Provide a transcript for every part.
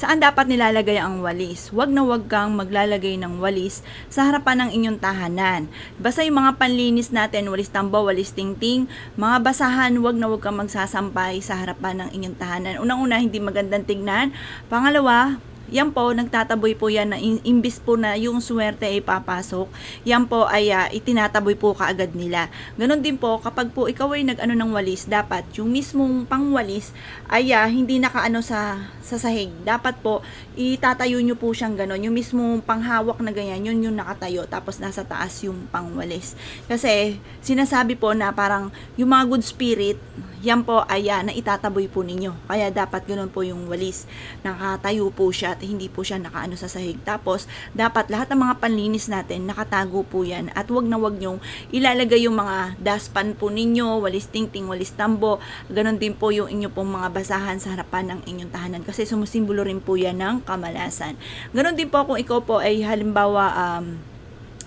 Saan dapat nilalagay ang walis? Huwag na huwag kang maglalagay ng walis sa harapan ng inyong tahanan. Basta yung mga panlinis natin, walis tambo, walis tingting, mga basahan, huwag na huwag kang magsasampay sa harapan ng inyong tahanan. Unang-una, hindi magandang tignan. Pangalawa, yan po, nagtataboy po yan na imbis po na yung swerte ay papasok, yan po ay ah, itinataboy po kaagad nila. Ganon din po, kapag po ikaw ay nag-ano ng walis, dapat yung mismong pangwalis ay ah, hindi nakaano sa, sa sahig. Dapat po, itatayo nyo po siyang ganon. Yung mismong panghawak na ganyan, yun yung nakatayo, tapos nasa taas yung pangwalis. Kasi, sinasabi po na parang yung mga good spirit, yan po ay ah, na itataboy po ninyo. Kaya dapat ganun po yung walis. Nakatayo po siya at hindi po siya nakaano sa sahig. Tapos, dapat lahat ng mga panlinis natin, nakatago po yan. At wag na wag nyong ilalagay yung mga dustpan po ninyo, walis tingting, walis tambo. Ganun din po yung inyo pong mga basahan sa harapan ng inyong tahanan. Kasi sumusimbolo rin po yan ng kamalasan. Ganun din po kung ikaw po ay halimbawa um,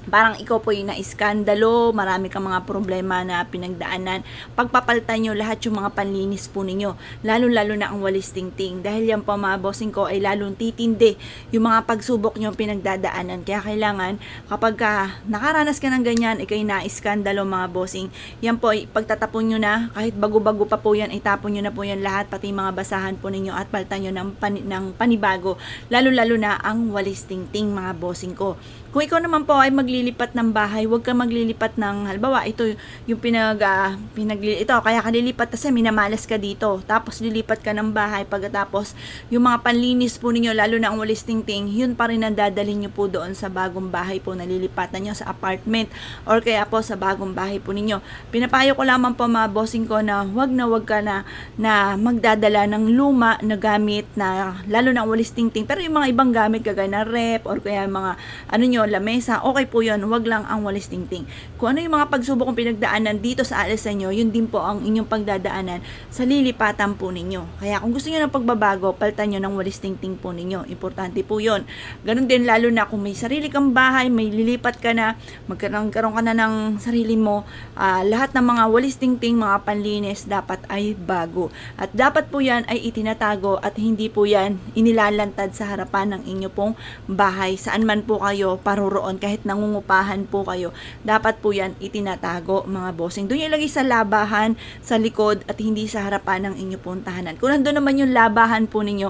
parang ikaw po yung na-iskandalo, marami kang mga problema na pinagdaanan, pagpapalitan nyo lahat yung mga panlinis po ninyo, lalo-lalo na ang walis tingting. Dahil yan po mga bossing ko ay lalong titindi yung mga pagsubok nyo pinagdadaanan. Kaya kailangan kapag ka nakaranas ka ng ganyan, ikay na-iskandalo mga bossing, yan po ay pagtatapon nyo na, kahit bago-bago pa po yan, itapon nyo na po yan lahat, pati yung mga basahan po ninyo at palitan nyo ng, pani- ng panibago, lalo-lalo na ang walis tingting mga bossing ko. Kung ikaw naman po ay maglilipat ng bahay, huwag kang maglilipat ng, halimbawa, ito yung pinag, ah, pinagli, ito, kaya ka lilipat kasi minamalas ka dito. Tapos lilipat ka ng bahay, pagkatapos yung mga panlinis po ninyo, lalo na ang walis tingting, yun pa rin ang dadalhin nyo po doon sa bagong bahay po na lilipatan nyo sa apartment or kaya po sa bagong bahay po ninyo. Pinapayo ko lamang po mga bossing ko na huwag na huwag ka na, na magdadala ng luma na gamit na lalo na ang walis tingting. Pero yung mga ibang gamit kagaya na rep or kaya mga ano nyo, lamesa, okay po yun. Huwag lang ang walis tingting. Kung ano yung mga pagsubok kong pinagdaanan dito sa alis nyo, yun din po ang inyong pagdadaanan sa lilipatan po ninyo. Kaya kung gusto nyo ng pagbabago, palitan nyo ng walis tingting po ninyo. Importante po yun. Ganon din lalo na kung may sarili kang bahay, may lilipat ka na, magkaroon karoon ka na ng sarili mo, ah, lahat ng mga walis tingting, mga panlinis, dapat ay bago. At dapat po yan ay itinatago at hindi po yan inilalantad sa harapan ng inyo pong bahay. Saan man po kayo paroroon, kahit nangungupahan po kayo, dapat po yan itinatago mga bossing. Doon yung ilagay sa labahan, sa likod, at hindi sa harapan ng inyo pong tahanan. Kung nandun naman yung labahan po ninyo,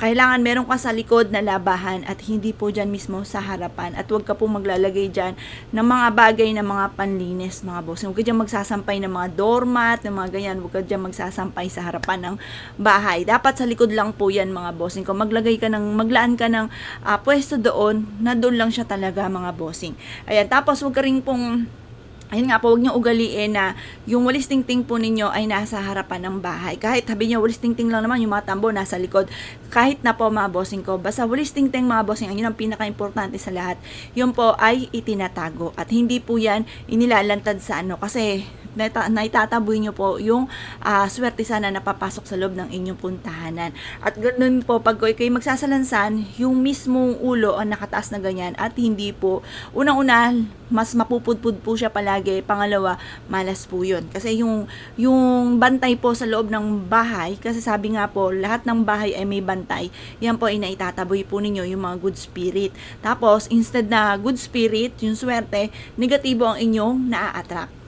kailangan meron ka sa likod na labahan at hindi po dyan mismo sa harapan. At huwag ka po maglalagay dyan ng mga bagay na mga panlinis, mga boss. Huwag ka dyan magsasampay ng mga doormat, ng mga ganyan. Huwag ka dyan magsasampay sa harapan ng bahay. Dapat sa likod lang po yan, mga bossing. Kung maglagay ka ng, maglaan ka ng ah, pwesto doon, na doon lang siya talaga, mga bossing. Ayan, tapos huwag ka rin pong Ayun nga po, huwag niyo ugaliin na yung walis tingting po ninyo ay nasa harapan ng bahay. Kahit sabi niyo walis tingting lang naman, yung mga tambo nasa likod. Kahit na po mga bossing ko, basta walis tingting mga bossing, yun ang pinaka-importante sa lahat. Yun po ay itinatago. At hindi po yan inilalantad sa ano. Kasi naita- naitataboy nyo po yung ah, swerte sana na papasok sa loob ng inyong puntahanan. At ganun po, pag kayo magsasalansan, yung mismong ulo ang nakataas na ganyan at hindi po, unang-una, mas mapupudpud po siya palagi. Pangalawa, malas po yun. Kasi yung, yung bantay po sa loob ng bahay, kasi sabi nga po, lahat ng bahay ay may bantay. Yan po ay naitataboy po ninyo yung mga good spirit. Tapos, instead na good spirit, yung swerte, negatibo ang inyong naa-attract.